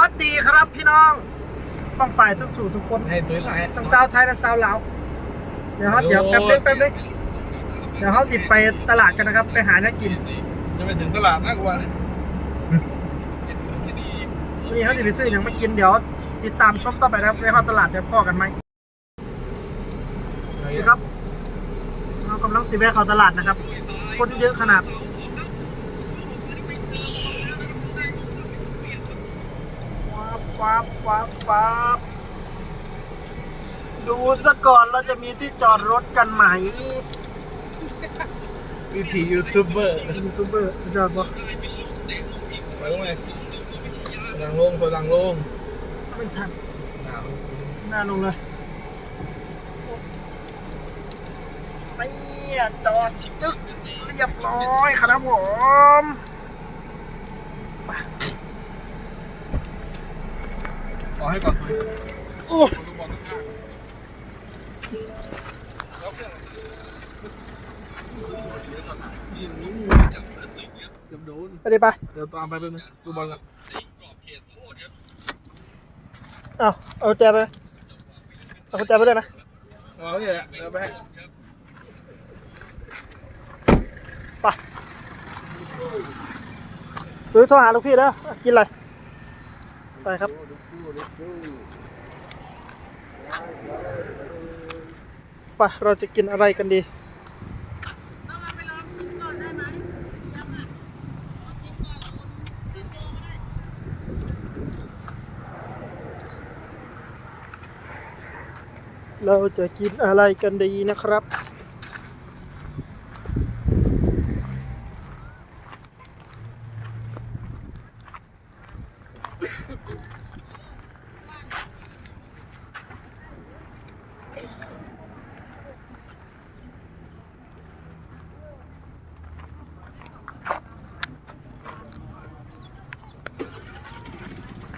วัสดีครับพี่น้องป้องไปทุกสู่ทุกคนให้ตุ้ยไลน์ทั้งสาวไทยและสาวลาวเดี๋ยวครับเดี๋ยวแป๊บนึงแป๊บนึงเดี๋ยวเขาสิไปตลาดกันนะครับ ไปหาเนื้อกิน จะไปถึงตลาดน่ากลัวนะวันนี้เขาจะไปซื้ออย่างมากินเดี๋ยว ติดตามชมต่อไปนะครับไปเข้าตลาดเดี๋ยวพ่อกันไหมนี่ครับเรากำลังสิแวะเข้าตลาดนะครับ คนเยอะขนาด ฟ้าบฟ้าบฟ้าบฟ้าบดูซะก่อนเราจะมีที่จอดรถกันไหมวิธียูทูบเบอร์ยูทูบเบอร์จะจอดปะไปลงเลยดังลงตัวดังลงไม่ทันหนาวหน้าลงเลยไม่จอดจึ๊กเรียบร้อยครับผม อให้ก่อนตุ้ยโอ้ลูกบอลข้างแล้วเครื่องเกือบโดนไปดิไปเดี๋ยวตามไปเป็นงดูบอลกันเอาเอากุญแจไปเอากุญแจไปด้วยนะเอาเนี่ยเดี๋ยวไปให้ไปหรือโทรหาลูกพี่แล้วกินอะไร ไปครับไปเราจะกินอะไรกันดีเราจะกินอะไรกันดีนะครับ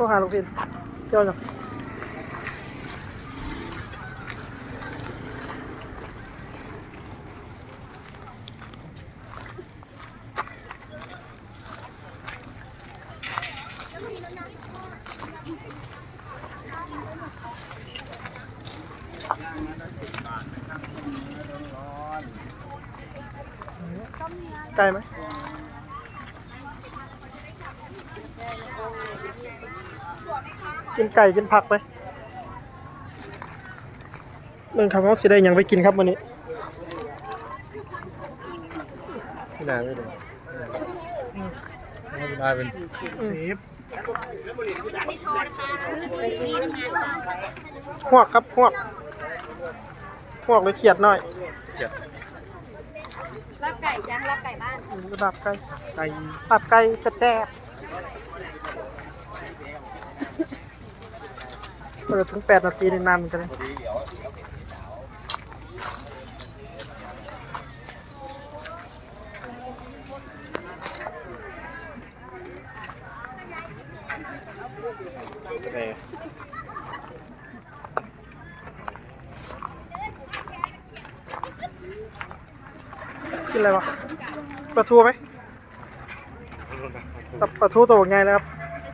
โทรหาลูกพินเที่ยวจังไกลไหมกินไก่กินผักไปเรื่องคำว่าสิได้หยังไปกินครับวันนี้ที่ไหนไม่ได้ไม่ได้เป็นเชฟหวกครับหวกหวกเลยเขียดหน่อยลาบไก่จ้ะลาบไก่บ้านระดับไก่ไก่ตับไก่แซ่บๆ เปิดถึง8นาทีนี่นานเหมือนกันเลยแดงกินอะไรวะปลาทูไหมปลาปลาทูตัวไงนะครับ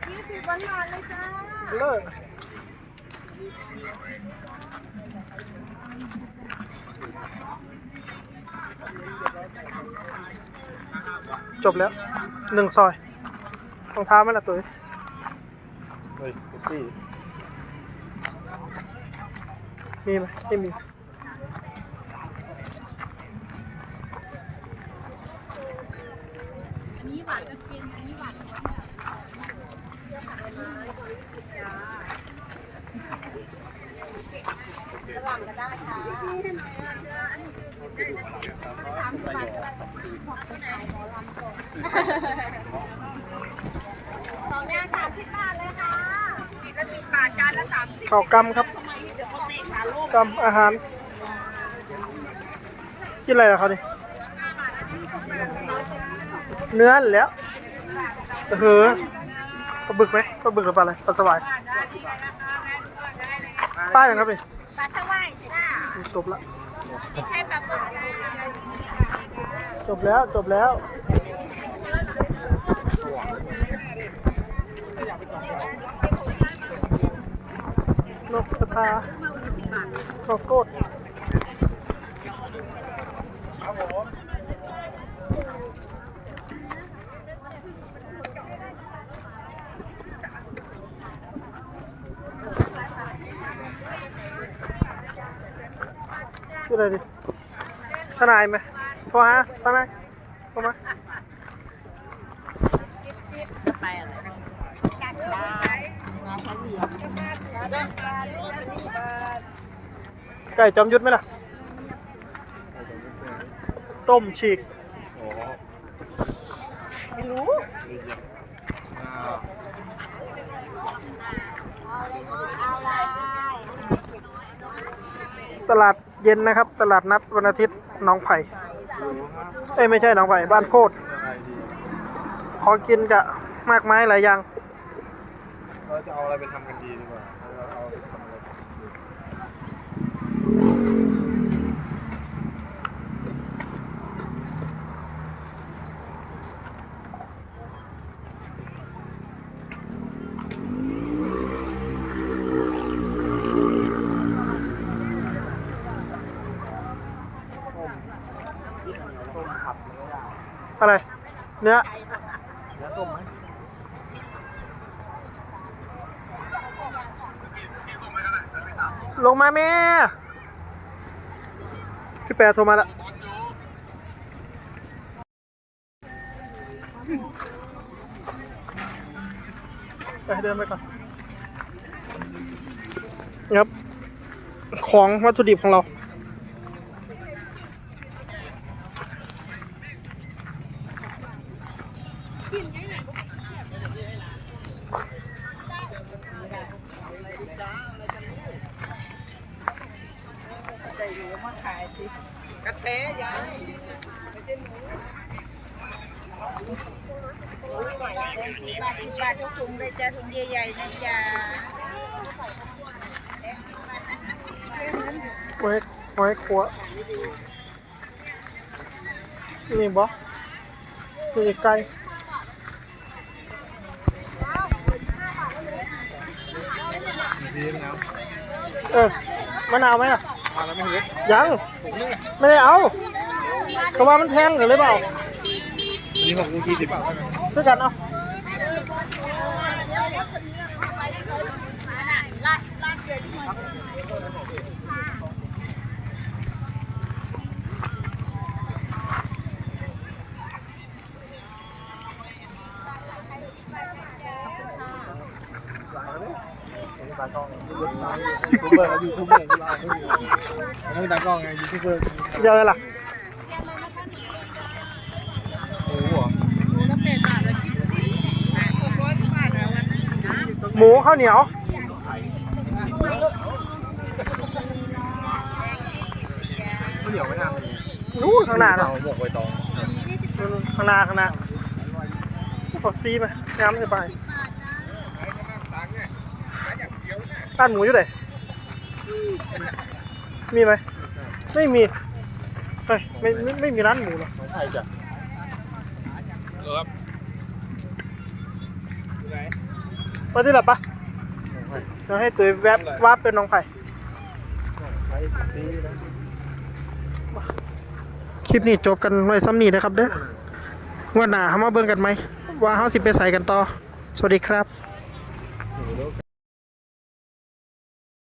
ยี่สิบวันหวานเลย จ้าเลิศจบแล้วหนึ่งซอยรองเท้าไหมล่ะตัวนี้เฮ้ยซี่มีไหมไม่มีอันนี้หวานจะกินอันนี้หวานกระหล่ำก็ได้ค่ะ สามสิบบาทก็ได้ของไปไหนหมอลำก่อนสองอย่างสามสิบบาทเลยค่ะขีดละสิบบาทจานละสามสิบข้าวกำครับเดี๋ยวเขาเตะขาลูกกำอาหารกินอะไรอะเขาดิเนื้อแหล้วเออปลาบึกไหมปลาบึกหรือปลาอะไรปลาสวายป้าอย่างครับนี่ปลาสวายจ้าจบละ จบแล้วจบแล้วนกกระทาขอโกดครับผม ชื่ออะไรดิทนายไหมโทรหาทนายโทรมาไปอะไรไก่จอมยุทธไหมล่ะ ต้มฉีกไม่รู้ตลาด เย็นนะครับ ตลาดนัดวันอาทิตย์น้องไผ่เอ้ยไม่ใช่น้องไผ่บ้านโพดของกินกะมากมายหลายอย่าง เราจะเอาอะไรไปทำกันดีดีกว่าเราเอาไปทำ อะไร เนื้อลงมาแม่ พี่แปรโทรมาแล้วไปเดินไปก่อนครับ ของวัตถุดิบของเรา แดงสีบาทสิบบาททุกถุงเลยจ้าถุงใหญ่ๆนะจ๊ะไว้ไว้ครัวนี่บอนี่ไก่ดีนะเออมะนาวไหมล่ะ มาแล้วไม่เห็นยังไม่ได้เอาก็ว่ามันแพงหรือเปล่าอันนี้หกลูกยี่สิบบาทด้วยกันเอา ตากล้องยูทูบเบอร์ยูทูบเบอร์ที่ร้านไม่มีอันนั้นตากล้องไงยูทูบเบอ ร์เดี๋ยวอะไรล่ะโอ้โหหมูข้าวเหนียวไม่เหนียวไม่นานนู่นข้างหน้าเราเนาะหมกใบตองนู่นข้างหน้าข้างหน้าผักซีไหมน้ำสบา ยร้านหมูอยู่ไหนมีไหมไม่มีเฮ้ยไม่ไม่ไม่มีร้านหมูหรอของไทยจ้ะครับไหนไปที่หลับปะเดี๋ยวให้ตุ๋ยแวบวาบเป็นน้องไผ่ไทยดีนะคลิปนี้จบกันไว้ซ้ำนี้นะครับเด้องวันหน้าเขามาเบิ่งกันไหมว่าเขาสิไปใส่กันต่อ สวัสดีครับ